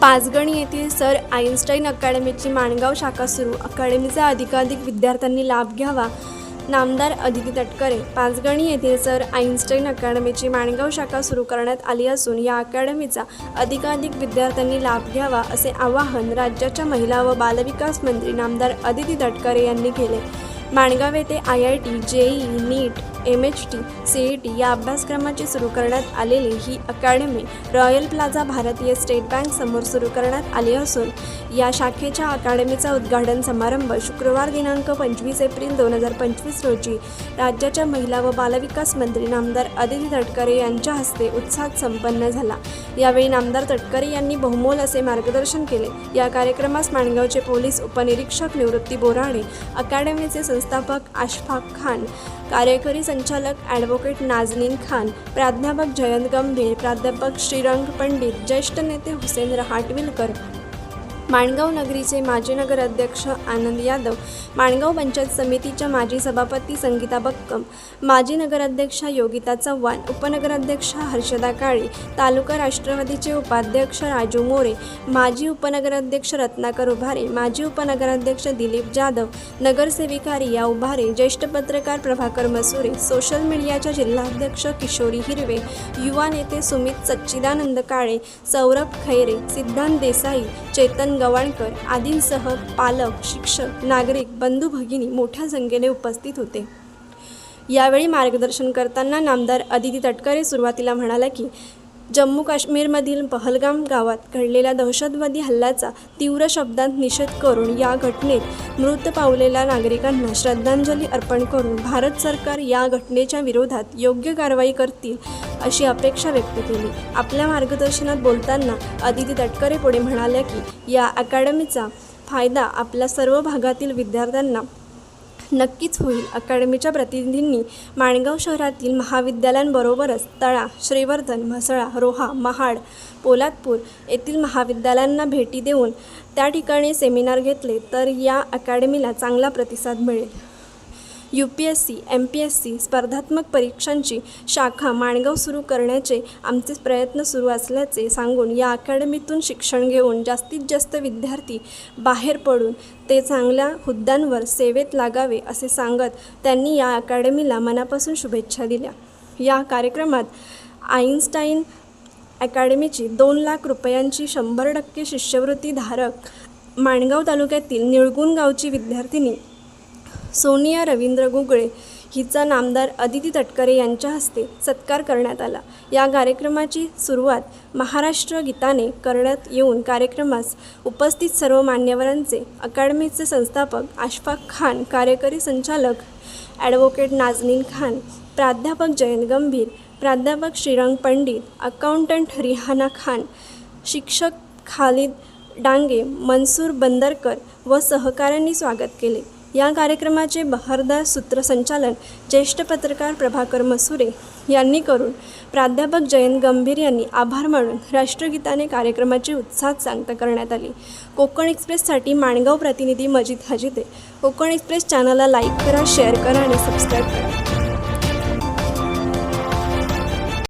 पाचगणी येथील sir Einstein अकॅडमीची Mangaon शाखा सुरू. अकॅडमीचा अधिकाधिक विद्यार्थ्यांनी लाभ घ्यावा नामदार अदिती तटकरे. पाचगणी येथील सर आईन्स्टाईन अकॅडमीची माणगाव शाखा सुरू करण्यात आली असून या अकॅडमीचा अधिकाधिक विद्यार्थ्यांनी लाभ घ्यावा असे आवाहन राज्याच्या महिला व बालविकास मंत्री नामदार अदिती तटकरे यांनी केले. माणगाव येथे I I T JEE NEET M H T C E T या अभ्यासक्रमाची सुरू करण्यात आलेली ही academy Royal Plaza Bharatiya State Bank समोर सुरू करण्यात आली असून या शाखेच्या अकॅडमीचा उद्घाटन समारंभ शुक्रवार दिनांक पंचवीस एप्रिल दोन हजार पंचवीस रोजी राज्याच्या महिला व बालविकास मंत्री नामदार अदिती तटकरे यांच्या हस्ते उत्साहात संपन्न झाला. यावेळी नामदार तटकरे यांनी बहुमोल असे मार्गदर्शन केले. या कार्यक्रमास माणगावचे पोलीस उपनिरीक्षक निवृत्ती बोराडे अकॅडमीचे संस्थापक आशफाक खान कार्यकारी संचालक ॲडव्होकेट नाजनीन खान प्राध्यापक जयंत गंभीर प्राध्यापक श्रीरंग पंडित ज्येष्ठ नेते हुसेन रहाटविलकर माणगाव नगरीचे माजी नगराध्यक्ष आनंद यादव माणगाव पंचायत समितीच्या माजी सभापती संगीता बक्कम माजी नगराध्यक्षा योगिता चव्हाण उपनगराध्यक्ष हर्षदा काळे तालुका राष्ट्रवादीचे उपाध्यक्ष राजू मोरे माजी उपनगराध्यक्ष रत्नाकर उभारे माजी उपनगराध्यक्ष दिलीप जाधव नगरसेविका रिया उभारे ज्येष्ठ पत्रकार प्रभाकर मसुरे सोशल मीडियाच्या जिल्हाध्यक्ष किशोरी हिरवे युवा नेते सुमित सच्चिदानंद काळे सौरभ खैरे सिद्धांत देसाई चेतन गवाणकर आदींसह पालक शिक्षक नागरिक बंधू भगिनी मोठ्या संख्येने उपस्थित होते. यावेळी मार्गदर्शन करताना नामदार अदिती तटकरे सुरुवातीला म्हणाला की जम्मू काश्मीरमधील पहलगाम गावात घडलेल्या दहशतवादी हल्ल्याचा तीव्र शब्दांत निषेध करून या घटनेत मृत पावलेल्या नागरिकांना श्रद्धांजली अर्पण करून भारत सरकार या घटनेच्या विरोधात योग्य कारवाई करतील अशी अपेक्षा व्यक्त केली. आपल्या मार्गदर्शनात बोलताना अदिती तटकरे पुढे म्हणाल्या की या अकॅडमीचा फायदा आपल्या सर्व भागातील विद्यार्थ्यांना नक्कीच होईल. अकॅडमीच्या प्रतिनिधींनी माणगाव शहरातील महाविद्यालयांबरोबरच तळा श्रीवर्धन म्हसळा रोहा महाड पोलादपूर येथील महाविद्यालयांना भेटी देऊन त्या ठिकाणी सेमिनार घेतले तर या अकॅडमीला चांगला प्रतिसाद मिळेल. U P S C M P S C स्पर्धात्मक परीक्षांची शाखा माणगाव सुरू करण्याचे आमचे प्रयत्न सुरू असल्याचे सांगून या अकॅडमीतून शिक्षण घेऊन जास्तीत जास्त विद्यार्थी बाहेर पडून ते चांगल्या हुद्द्यांवर सेवेत लागावे असे सांगत त्यांनी या अकॅडमीला मनापासून शुभेच्छा दिल्या. या कार्यक्रमात आईन्स्टाईन अकॅडमीची दोन लाख रुपयांची शंभर टक्के शिष्यवृत्ती धारक माणगाव तालुक्यातील निळगुण गावची विद्यार्थिनी सोनिया रवींद्र गुगळे हिचा नामदार अदिती तटकरे यांच्या हस्ते सत्कार करण्यात आला. या कार्यक्रमाची सुरुवात महाराष्ट्र गीताने करण्यात येऊन कार्यक्रमास उपस्थित सर्व मान्यवरांचे अकॅडमीचे संस्थापक आशफाक खान कार्यकारी संचालक ॲडव्होकेट नाजनीन खान प्राध्यापक जयंत गंभीर प्राध्यापक श्रीरंग पंडित अकाउंटंट रिहाना खान शिक्षक खालिद डांगे मनसूर बंदरकर व सहकाऱ्यांनी स्वागत केले. या कार्यक्रमाचे बहरदार सूत्रसंचालन ज्येष्ठ पत्रकार प्रभाकर मसुरे यांनी करून प्राध्यापक जयंत गंभीर यांनी आभार मानून राष्ट्रगीताने कार्यक्रमाची उत्साहात सांगता करण्यात आली. कोकण एक्सप्रेससाठी माणगाव प्रतिनिधी मजिद हजिते. कोकण एक्सप्रेस चॅनलला लाईक करा शेअर करा आणि सबस्क्राईब करा.